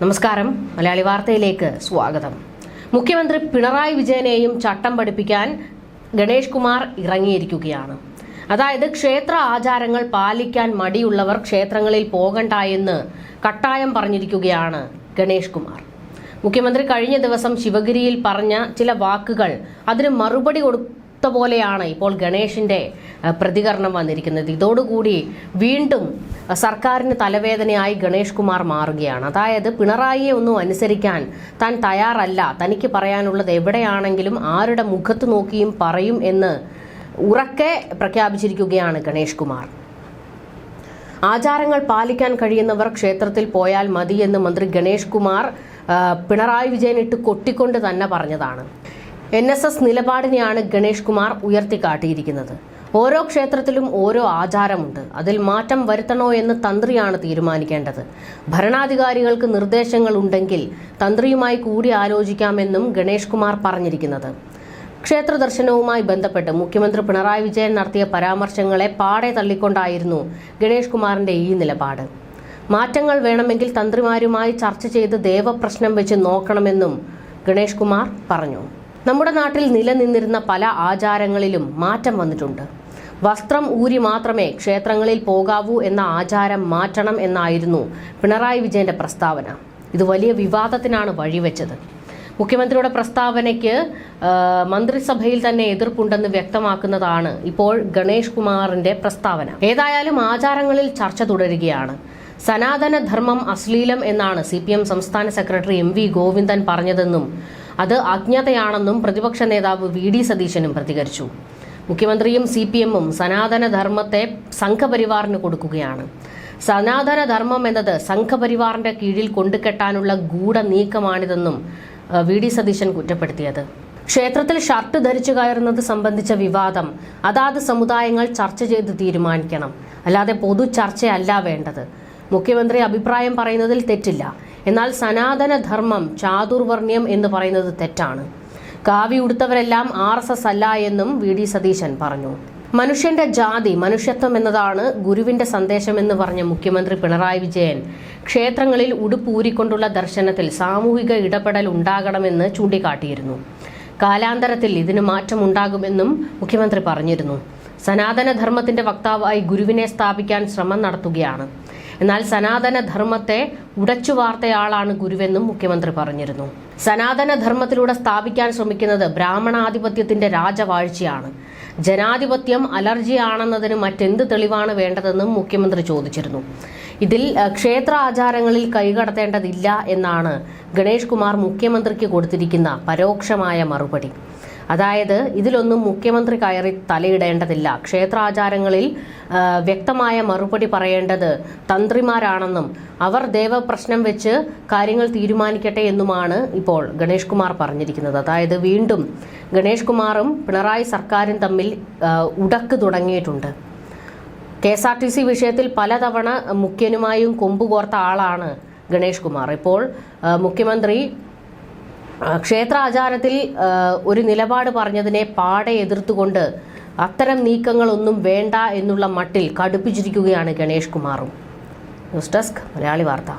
നമസ്കാരം. മലയാളി വാർത്തയിലേക്ക് സ്വാഗതം. മുഖ്യമന്ത്രി പിണറായി വിജയനെയും ചട്ടം പഠിപ്പിക്കാൻ ഗണേഷ് കുമാർ ഇറങ്ങിയിരിക്കുകയാണ്. അതായത് ക്ഷേത്ര ആചാരങ്ങൾ പാലിക്കാൻ മടിയുള്ളവർ ക്ഷേത്രങ്ങളിൽ പോകണ്ട എന്ന് കട്ടായം പറഞ്ഞിരിക്കുകയാണ് ഗണേഷ് കുമാർ. മുഖ്യമന്ത്രി കഴിഞ്ഞ ദിവസം ശിവഗിരിയിൽ പറഞ്ഞ ചില വാക്കുകൾ അതിന് മറുപടി കൊടുത്ത പോലെയാണ് ഇപ്പോൾ ഗണേഷിന്റെ പ്രതികരണം വന്നിരിക്കുന്നത്. ഇതോടുകൂടി വീണ്ടും സർക്കാരിന് തലവേദനയായി ഗണേഷ് കുമാർ മാറുകയാണ്. അതായത് പിണറായിയെ ഒന്നും അനുസരിക്കാൻ താൻ തയ്യാറല്ല. തനിക്ക് പറയാനുള്ളത് എവിടെയാണെങ്കിലും ആരുടെ മുഖത്ത് നോക്കിയും പറയും എന്ന് ഉറക്കെ പ്രഖ്യാപിച്ചിരിക്കുകയാണ് ഗണേഷ് കുമാർ. ആചാരങ്ങൾ പാലിക്കാൻ കഴിയുന്നവർ ക്ഷേത്രത്തിൽ പോയാൽ മതിയെന്ന് മന്ത്രി ഗണേഷ് കുമാർ പിണറായി വിജയൻ ഇട്ട് കൊട്ടിക്കൊണ്ട് തന്നെ പറഞ്ഞതാണ്. എൻ എസ് എസ് നിലപാടിനെയാണ് ഗണേഷ് കുമാർ ഉയർത്തിക്കാട്ടിയിരിക്കുന്നത്. ഓരോ ക്ഷേത്രത്തിലും ഓരോ ആചാരമുണ്ട്. അതിൽ മാറ്റം വരുത്തണോ എന്ന് തന്ത്രിയാണ് തീരുമാനിക്കേണ്ടത്. ഭരണാധികാരികൾക്ക് നിർദ്ദേശങ്ങൾ ഉണ്ടെങ്കിൽ തന്ത്രിയുമായി കൂടി ആലോചിക്കാമെന്നും ഗണേഷ് കുമാർ പറഞ്ഞിരിക്കുന്നത്. ക്ഷേത്ര ദർശനവുമായി ബന്ധപ്പെട്ട് മുഖ്യമന്ത്രി പിണറായി വിജയൻ നടത്തിയ പരാമർശങ്ങളെ പാടെ തള്ളിക്കൊണ്ടായിരുന്നു ഗണേഷ് കുമാറിന്റെ ഈ നിലപാട്. മാറ്റങ്ങൾ വേണമെങ്കിൽ തന്ത്രിമാരുമായി ചർച്ച ചെയ്ത് ദേവപ്രശ്നം വെച്ച് നോക്കണമെന്നും ഗണേഷ് കുമാർ പറഞ്ഞു. നമ്മുടെ നാട്ടിൽ നിലനിന്നിരുന്ന പല ആചാരങ്ങളിലും മാറ്റം വന്നിട്ടുണ്ട്. വസ്ത്രം ഊരി മാത്രമേ ക്ഷേത്രങ്ങളിൽ പോകാവൂ എന്ന ആചാരം മാറ്റണം എന്നായിരുന്നു പിണറായി വിജയന്റെ പ്രസ്താവന. ഇത് വലിയ വിവാദത്തിനാണ് വഴിവെച്ചത്. മുഖ്യമന്ത്രിയുടെ പ്രസ്താവനയ്ക്ക് മന്ത്രിസഭയിൽ തന്നെ എതിർപ്പുണ്ടെന്ന് വ്യക്തമാക്കുന്നതാണ് ഇപ്പോൾ ഗണേഷ് കുമാറിന്റെ പ്രസ്താവന. ഏതായാലും ആചാരങ്ങളിൽ ചർച്ച തുടരുകയാണ്. സനാതന ധർമ്മം അശ്ലീലം എന്നാണ് സി സംസ്ഥാന സെക്രട്ടറി എം വി ഗോവിന്ദൻ പറഞ്ഞതെന്നും അത് അജ്ഞതയാണെന്നും പ്രതിപക്ഷ നേതാവ് വി ഡി സതീശനും പ്രതികരിച്ചു. മുഖ്യമന്ത്രിയും സി പി എമ്മും സനാതനധർമ്മത്തെ സംഘപരിവാറിന് കൊടുക്കുകയാണ്. സനാതനധർമ്മം എന്നത് സംഘപരിവാറിന്റെ കീഴിൽ കൊണ്ടുകെട്ടാനുള്ള ഗൂഢ നീക്കമാണിതെന്നും വി ഡി സതീശൻ കുറ്റപ്പെടുത്തിയത്. ക്ഷേത്രത്തിൽ ഷർട്ട് ധരിച്ചു കയറുന്നത് സംബന്ധിച്ച വിവാദം അതാത് സമുദായങ്ങൾ ചർച്ച ചെയ്ത് തീരുമാനിക്കണം. അല്ലാതെ പൊതു ചർച്ചയല്ല വേണ്ടത്. മുഖ്യമന്ത്രി അഭിപ്രായം പറയുന്നതിൽ തെറ്റില്ല. എന്നാൽ സനാതനധർമ്മം ചാതുർവർണ്യം എന്ന് പറയുന്നത് തെറ്റാണ്. കാവി ഉടുത്തവരെല്ലാം ആർ എസ് എസ് അല്ല എന്നും വി ഡി സതീശൻ പറഞ്ഞു. മനുഷ്യന്റെ ജാതി മനുഷ്യത്വം എന്നതാണ് ഗുരുവിന്റെ സന്ദേശമെന്ന് പറഞ്ഞ മുഖ്യമന്ത്രി പിണറായി വിജയൻ. ക്ഷേത്രങ്ങളിൽ ഉടുപ്പൂരിക്കൊണ്ടുള്ള ദർശനത്തിൽ സാമൂഹിക ഇടപെടൽ ഉണ്ടാകണമെന്ന് ചൂണ്ടിക്കാട്ടിയിരുന്നു. കാലാന്തരത്തിൽ ഇതിന് മാറ്റമുണ്ടാകുമെന്നും മുഖ്യമന്ത്രി പറഞ്ഞിരുന്നു. സനാതനധർമ്മത്തിന്റെ വക്താവായി ഗുരുവിനെ സ്ഥാപിക്കാൻ ശ്രമം നടത്തുകയാണ്. എന്നാൽ സനാതന ധർമ്മത്തെ ഉടച്ചു വാർത്തയാളാണ് ഗുരുവെന്നും മുഖ്യമന്ത്രി പറഞ്ഞിരുന്നു. സനാതന ധർമ്മത്തിലൂടെ സ്ഥാപിക്കാൻ ശ്രമിക്കുന്നത് ബ്രാഹ്മണാധിപത്യത്തിന്റെ രാജവാഴ്ചയാണ്. ജനാധിപത്യം അലർജിയാണെന്നതിന് മറ്റെന്ത് തെളിവാണ് വേണ്ടതെന്നും മുഖ്യമന്ത്രി ചോദിച്ചിരുന്നു. ഇതിൽ ക്ഷേത്ര ആചാരങ്ങളിൽ കൈകടത്തേണ്ടതില്ല എന്നാണ് ഗണേഷ് കുമാർ മുഖ്യമന്ത്രിക്ക് കൊടുത്തിരിക്കുന്ന പരോക്ഷമായ മറുപടി. അതായത് ഇതിലൊന്നും മുഖ്യമന്ത്രി കയറി തലയിടേണ്ടതില്ല. ക്ഷേത്രാചാരങ്ങളിൽ വ്യക്തമായ മറുപടി പറയേണ്ടത് തന്ത്രിമാരാണെന്നും അവർ ദേവപ്രശ്നം വെച്ച് കാര്യങ്ങൾ തീരുമാനിക്കട്ടെ എന്നുമാണ് ഇപ്പോൾ ഗണേഷ് കുമാർ പറഞ്ഞിരിക്കുന്നത്. അതായത് വീണ്ടും ഗണേഷ് കുമാറും പിണറായി സർക്കാരും തമ്മിൽ ഉടക്ക് തുടങ്ങിയിട്ടുണ്ട്. K S R T C വിഷയത്തിൽ പലതവണ മുഖ്യനുമായും കൊമ്പുകോർത്ത ആളാണ് ഗണേഷ് കുമാർ. ഇപ്പോൾ മുഖ്യമന്ത്രി ക്ഷേത്രാചാരത്തിൽ ഒരു നിലപാട് പറഞ്ഞതിനെ പാടെ എതിർത്തുകൊണ്ട് അത്തരം നീക്കങ്ങളൊന്നും വേണ്ട എന്നുള്ള മട്ടിൽ കടുപ്പിച്ചിരിക്കുകയാണ് ഗണേഷ് കുമാറും. ന്യൂസ് ഡെസ്ക് മലയാളി വാർത്ത.